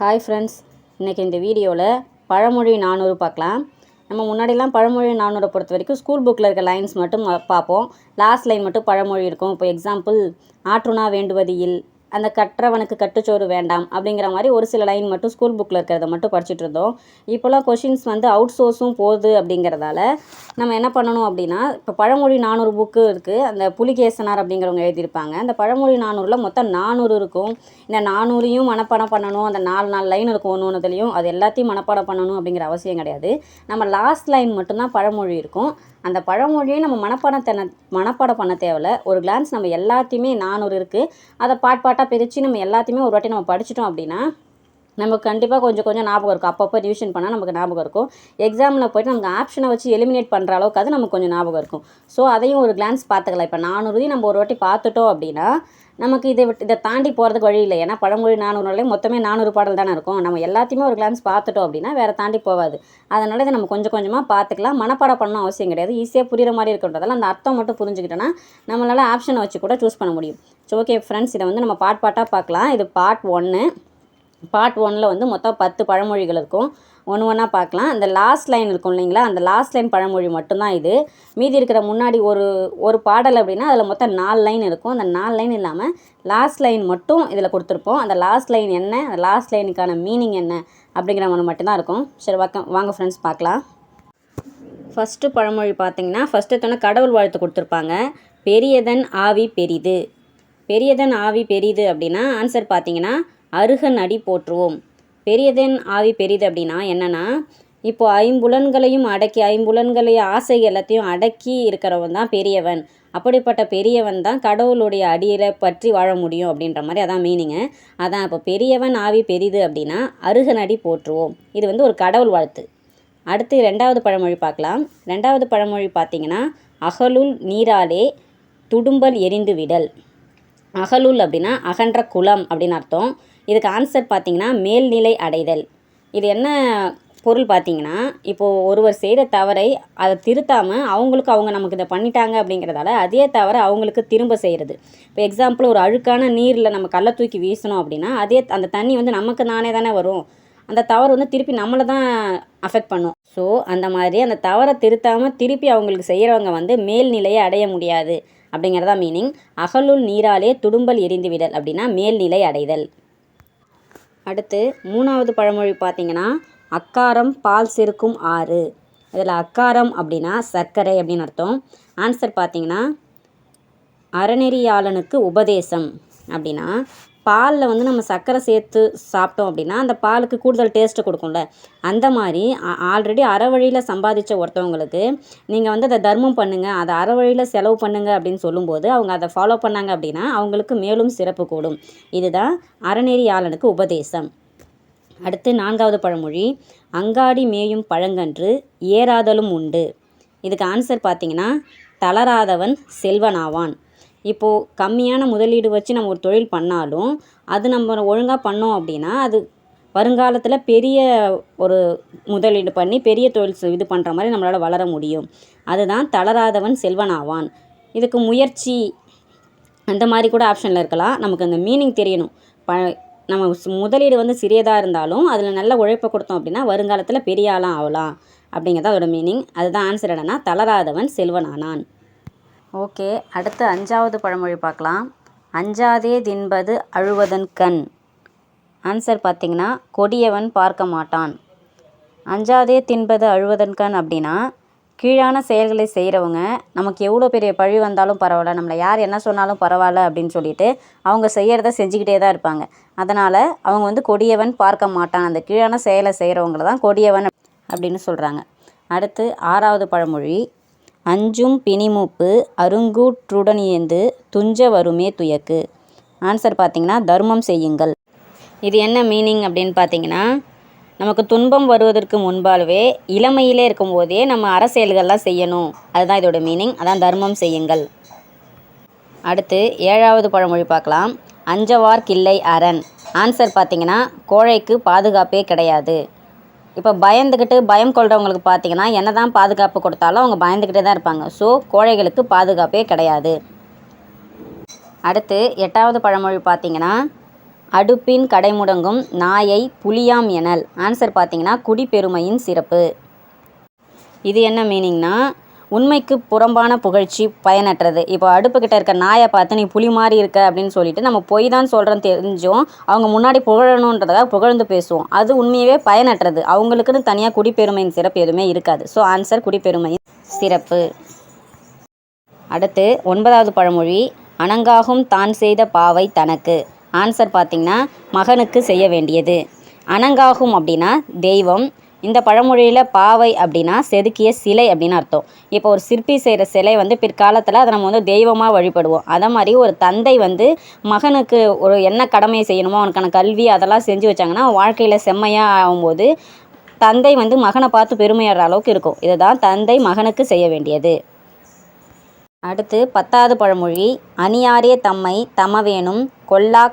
Hi friends இன்றைக்கி இந்த வீடியோவில் பழமொழி நானூறு பார்க்கலாம். நம்ம முன்னாடிலாம் பழமொழி நானூறை பொறுத்த வரைக்கும் ஸ்கூல் புக்கில் இருக்க லைன்ஸ் மட்டும் பார்ப்போம். லாஸ்ட் லைன் மட்டும் பழமொழி இருக்கும். இப்போ எக்ஸாம்பிள் ஆற்றுனா வேண்டுவது இல். அந்த கற்றவனுக்கு கட்டுச்சோறு வேண்டாம் அப்படிங்கிற மாதிரி ஒரு சில லைன் மட்டும் ஸ்கூல் புக்கில் இருக்கிறத மட்டும் படிச்சுட்டு இருந்தோம். இப்போலாம் கொஷின்ஸ் வந்து அவுட் சோர்ஸும் போகுது அப்படிங்கிறதால நம்ம என்ன பண்ணணும் அப்படின்னா இப்போ பழமொழி நானூறு புக்கு இருக்குது அந்த புலிகேசனார் அப்படிங்கிறவங்க எழுதியிருப்பாங்க. அந்த பழமொழி நானூறில் மொத்தம் நானூறு இருக்கும். இந்த நானூறையும் மனப்பாடம் பண்ணணும் அந்த நாலு நாலு லைன் இருக்கும் ஒன்று ஒன்றுலையும் அது எல்லாத்தையும் மனப்பாடம் பண்ணணும் அப்படிங்கிற அவசியம் கிடையாது. நம்ம லாஸ்ட் லைன் மட்டும்தான் பழமொழி இருக்கும். அந்த பழமொழியை நம்ம மனப்பாடம் தென மனப்பாடம் பண்ண தேவையில்ல. ஒரு கிளான்ஸ் நம்ம எல்லாத்தையுமே நானூறு இருக்குது அதை பாட் பாட்டாக பிரித்து நம்ம எல்லாத்தையுமே ஒரு வாட்டி நம்ம படிச்சிட்டோம் அப்படின்னா நமக்கு கண்டிப்பாக கொஞ்சம் கொஞ்சம் ஞாபகம் இருக்கும். அப்பப்போ ரிவிஷன் பண்ணால் நமக்கு ஞாபகம் இருக்கும். எக்ஸாமில் போயிட்டு நமக்கு ஆப்ஷனை வச்சு எலிமினேட் பண்ணுற அளவுக்கு அது நமக்கு கொஞ்சம் ஞாபகம் இருக்கும். ஸோ அதையும் ஒரு கிளான்ஸ் பார்த்துக்கலாம். இப்போ நானூறுதையும் நம்ம ஒரு வாட்டி பார்த்துட்டோம் அப்படின்னா நமக்கு இதை விட்டு இதை தாண்டி போகிறதுக்கு வழி இல்லை. ஏன்னா பழமொழி நானூறுனாலே மொத்தமே நானூறு பாடல் தானே இருக்கும். நம்ம எல்லாத்தையுமே ஒரு கிளான்ஸ் பார்த்துட்டோம் அப்படின்னா வேறு தாண்டி போகாது அதனால் இதை நம்ம கொஞ்சம் கொஞ்சமாக பார்த்துக்கலாம். மனப்பாடம் பண்ணணும் அவசியம் கிடையாது. ஈஸியாக புரிகிற மாதிரி இருக்கின்றதால அந்த அர்த்தம் மட்டும் புரிஞ்சுக்கிட்டோன்னா நம்மளால் ஆப்ஷனை வச்சு கூட சூஸ் பண்ண முடியும். ஸோ ஓகே ஃப்ரெண்ட்ஸ் இதை வந்து நம்ம பாட் பாட்டாக பார்க்கலாம். இது பார்ட் ஒன்று பார்ட் ஒனில் வந்து மொத்தம் பத்து பழமொழிகள் இருக்கும். ஒன்று ஒன்றா பார்க்கலாம். அந்த லாஸ்ட் லைன் இருக்கும் இல்லைங்களா? அந்த லாஸ்ட் லைன் பழமொழி மட்டும்தான் இது. மீதி இருக்கிற முன்னாடி ஒரு ஒரு பாடல் அப்படின்னா அதில் மொத்தம் நாலு லைன் இருக்கும். அந்த நாலு லைன் இல்லாமல் லாஸ்ட் லைன் மட்டும் இதில் கொடுத்துருப்போம். அந்த லாஸ்ட் லைன் என்ன? அந்த லாஸ்ட் லைனுக்கான மீனிங் என்ன? அப்படிங்கிற ஒன்று மட்டும்தான் இருக்கும். சரி வாக்க வாங்க ஃப்ரெண்ட்ஸ் பார்க்கலாம். ஃபஸ்ட்டு பழமொழி பார்த்தீங்கன்னா ஃபஸ்ட்டு தோணை கடவுள் வாழ்த்து கொடுத்துருப்பாங்க. பெரியதன் ஆவி பெரிது. பெரியதன் ஆவி பெரிது அப்படின்னா ஆன்சர் பார்த்தீங்கன்னா அருகன் அடி போற்றுவோம். பெரியதன் ஆவி பெரியது அப்படின்னா என்னென்னா இப்போது ஐம்புலன்களையும் அடக்கி ஐம்புலன்களை ஆசை எல்லாத்தையும் அடக்கி இருக்கிறவன் தான் பெரியவன். அப்படிப்பட்ட பெரியவன் தான் கடவுளுடைய அடியில் பற்றி வாழ முடியும் அப்படின்ற மாதிரி அதான் மீனிங்கு அதான் இப்போ பெரியவன் ஆவி பெரிது அப்படின்னா அருகன் அடி போற்றுவோம். இது வந்து ஒரு கடவுள் வாழ்த்து. அடுத்து ரெண்டாவது பழமொழி பார்க்கலாம். ரெண்டாவது பழமொழி பார்த்திங்கன்னா அகலுள் நீராலே துடும்பல் எரிந்து விடல். அகலுள் அப்படின்னா அகன்ற குளம் அப்படின்னு அர்த்தம். இதுக்கு ஆன்சர் பார்த்திங்கன்னா மேல்நிலை அடைதல். இது என்ன பொருள் பார்த்தீங்கன்னா இப்போது ஒருவர் செய்கிற தவறை அதை திருத்தாமல் அவங்களுக்கு அவங்க நமக்கு இதை பண்ணிட்டாங்க அப்படிங்கிறதால அதே தவறை அவங்களுக்கு திரும்ப செய்கிறது இப்போ எக்ஸாம்பிள் ஒரு அழுக்கான நீரில் நம்ம கல்லை தூக்கி வீசணும் அப்படின்னா அதே அந்த தண்ணி வந்து நமக்கு நானே தானே வரும். அந்த தவறு வந்து திருப்பி நம்மளை தான் அஃபெக்ட் பண்ணும். ஸோ அந்த மாதிரி அந்த தவறை திருத்தாமல் திருப்பி அவங்களுக்கு செய்கிறவங்க வந்து மேல்நிலையை அடைய முடியாது அப்படிங்கிறதா மீனிங் அகலுள் நீராலே துடும்பல் எரிந்து விடல் அப்படின்னா மேல்நிலை அடைதல். அடுத்து மூணாவது பழமொழி பார்த்தீங்கன்னா அக்காரம் பால் சிறுக்கும் ஆறு. இதில் அக்காரம் அப்படின்னா சர்க்கரை அப்படின்னு அர்த்தம். ஆன்சர் பார்த்தீங்கன்னா அறநெறியாளனுக்கு உபதேசம் அப்படின்னா பாலில் வந்து நம்ம சர்க்கரை சேர்த்து சாப்பிட்டோம் அப்படின்னா அந்த பாலுக்கு கூடுதல் டேஸ்ட்டு கொடுக்கும்ல. அந்த மாதிரி ஆல்ரெடி அற வழியில் சம்பாதிச்ச ஒருத்தவங்களுக்கு நீங்கள் வந்து அதை தர்மம் பண்ணுங்கள் அதை அற வழியில் செலவு பண்ணுங்கள் அப்படின்னு சொல்லும்போது அவங்க அதை ஃபாலோ பண்ணாங்க அப்படின்னா அவங்களுக்கு மேலும் சிறப்பு கூடும். இதுதான் அறநெறியாளனுக்கு உபதேசம். அடுத்து நான்காவது பழமொழி அங்காடி மேயும் பழங்கன்று ஏறாதலும் உண்டு. இதுக்கு ஆன்சர் பார்த்தீங்கன்னா தளராதவன் செல்வனாவான். இப்போது கம்மியான முதலீடு வச்சு நம்ம ஒரு தொழில் பண்ணாலும் அது நம்ம ஒழுங்காக பண்ணோம் அப்படின்னா அது வருங்காலத்தில் பெரிய ஒரு முதலீடு பண்ணி பெரிய தொழில் இது பண்ணுற மாதிரி நம்மளால் வளர முடியும். அதுதான் தளராதவன் செல்வனாவான் இதுக்கு முயற்சி அந்த மாதிரி கூட ஆப்ஷனில் இருக்கலாம். நமக்கு அந்த மீனிங் தெரியணும். ப நம்ம முதலீடு வந்து சிறியதாக இருந்தாலும் அதில் நல்ல உழைப்பை கொடுத்தோம் அப்படின்னா வருங்காலத்தில் பெரிய ஆளாக ஆகலாம் அப்படிங்கிறது அதோட மீனிங் அதுதான் ஆன்சர் என்னன்னா தளராதவன் செல்வனானான் ஓகே அடுத்து அஞ்சாவது பழமொழி பார்க்கலாம். அஞ்சாதே தின்பது அழுவதன் கண். ஆன்சர் பார்த்திங்கன்னா கொடியவன் பார்க்க மாட்டான். அஞ்சாதே தின்பது அழுவதன் கண் அப்படின்னா கீழான செயல்களை செய்கிறவங்க நமக்கு எவ்வளோ பெரிய பழி வந்தாலும் பரவாயில்ல நம்மளை யார் என்ன சொன்னாலும் பரவாயில்ல அப்படின்னு சொல்லிட்டு அவங்க செய்கிறத செஞ்சுக்கிட்டே தான் இருப்பாங்க. அதனால் அவங்க வந்து கொடியவன் பார்க்க மாட்டான். அந்த கீழான செயலை செய்கிறவங்கள தான் கொடியவன் அப்படின்னு சொல்கிறாங்க அடுத்து ஆறாவது பழமொழி அஞ்சும் பிணிமூப்பு அருங்கூற்றுடன் இயந்து துஞ்ச வருமே துயக்கு. ஆன்சர் பார்த்திங்கன்னா தர்மம் செய்யுங்கள். இது என்ன மீனிங் அப்படின்னு பார்த்தீங்கன்னா நமக்கு துன்பம் வருவதற்கு முன்பாகவே இளமையிலே இருக்கும்போதே நம்ம அரசியல்கள்லாம் செய்யணும். அதுதான் இதோட மீனிங் அதான் தர்மம் செய்யுங்கள். அடுத்து ஏழாவது பழமொழி பார்க்கலாம். அஞ்சவார்க்கில்லை அரண். ஆன்சர் பார்த்தீங்கன்னா கோழைக்கு பாதுகாப்பே கிடையாது. இப்போ பயந்துக்கிட்டு பயம் கொள்கிறவங்களுக்கு பார்த்தீங்கன்னா என்ன தான் பாதுகாப்பு கொடுத்தாலும் அவங்க பயந்துக்கிட்டே தான் இருப்பாங்க. ஸோ கோழைகளுக்கு பாதுகாப்பே கிடையாது. அடுத்து எட்டாவது பழமொழி பார்த்தீங்கன்னா அடுப்பின் கடைமுடங்கும் நாயை புலியாம் எனல். ஆன்சர் பார்த்தீங்கன்னா குடிப்பெருமையின் சிறப்பு. இது என்ன மீனிங்னா உண்மைக்கு புறம்பான புகழ்ச்சி பயனற்றது. இப்போ அடுப்புக்கிட்ட இருக்க நாயை பார்த்து நீ புலி மாதிரி இருக்க அப்படின்னு சொல்லிட்டு நம்ம பொய் தான் சொல்கிறோம் தெரிஞ்சும் அவங்க முன்னாடி புகழணுன்றதாக புகழ்ந்து பேசுவோம். அது உண்மையவே பயனற்றது. அவங்களுக்குன்னு தனியாக குடிப்பெருமையின் சிறப்பு எதுவுமே இருக்காது. ஸோ ஆன்சர் குடிப்பெருமையின் சிறப்பு. அடுத்து ஒன்பதாவது பழமொழி அணங்காகும் தான் செய்த பாவை தனக்கு ஆன்சர் பார்த்திங்கன்னா மகனுக்கு செய்ய வேண்டியது. அணங்காகும் அப்படின்னா தெய்வம் இந்த பழமொழியில் பாவை அப்படின்னா செதுக்கிய சிலை அப்படின்னு அர்த்தம். இப்போ ஒரு சிற்பி செய்கிற சிலை வந்து பிற்காலத்தில் அதை நம்ம வந்து தெய்வமாக வழிபடுவோம். அதே மாதிரி ஒரு தந்தை வந்து மகனுக்கு ஒரு என்ன கடமையை செய்யணுமோ அவனுக்கான கல்வி அதெல்லாம் செஞ்சு வச்சாங்கன்னா வாழ்க்கையில் செம்மையாக ஆகும்போது தந்தை வந்து மகனை பார்த்து பெருமையாடுற அளவுக்கு இருக்கும். இதுதான் தந்தை மகனுக்கு செய்ய வேண்டியது. அடுத்து பத்தாவது பழமொழி அணியாரே தம்மை தமவேனும் கொல்லா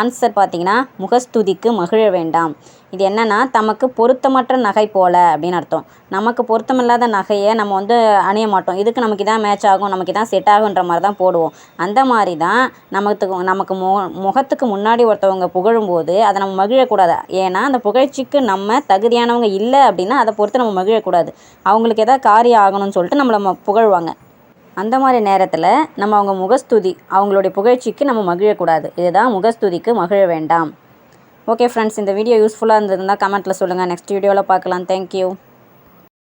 ஆன்சர் பார்த்தீங்கன்னா முகஸ்துதிக்கு மகிழ வேண்டாம். இது என்னன்னா தமக்கு பொருத்தமற்ற நகை போல அப்படின்னு அர்த்தம். நமக்கு பொருத்தமில்லாத நகையை நம்ம வந்து அணிய மாட்டோம். இதுக்கு நமக்கு இதான் மேட்ச் ஆகும் நமக்கு இதான் செட் ஆகுன்ற மாதிரி தான் போடுவோம். அந்த மாதிரி தான் நமக்கு நமக்கு மு முகத்துக்கு முன்னாடி ஒருத்தவங்க புகழும்போது அதை நம்ம மகிழக்கூடாது. ஏன்னா அந்த புகழ்ச்சிக்கு நம்ம தகுதியானவங்க இல்லை அப்படின்னா அதை பொறுத்து நம்ம மகிழக்கூடாது. அவங்களுக்கு எதாவது காரியம் ஆகணும்னு சொல்லிட்டு நம்மளை புகழ்வாங்க. அந்த மாதிரி நேரத்தில் நம்ம அவங்க முகஸ்துதி அவங்களுடைய புகழ்ச்சிக்கு நம்ம மகிழக்கூடாது. இதுதான் முகஸ்துதிக்கு மகிழ வேண்டாம். ஓகே ஃப்ரெண்ட்ஸ் இந்த வீடியோ யூஸ்ஃபுல்லாக இருந்ததுன்னா கமெண்ட்டில் சொல்லுங்கள் நெக்ஸ்ட் வீடியோவில் பார்க்கலாம். தேங்க்யூ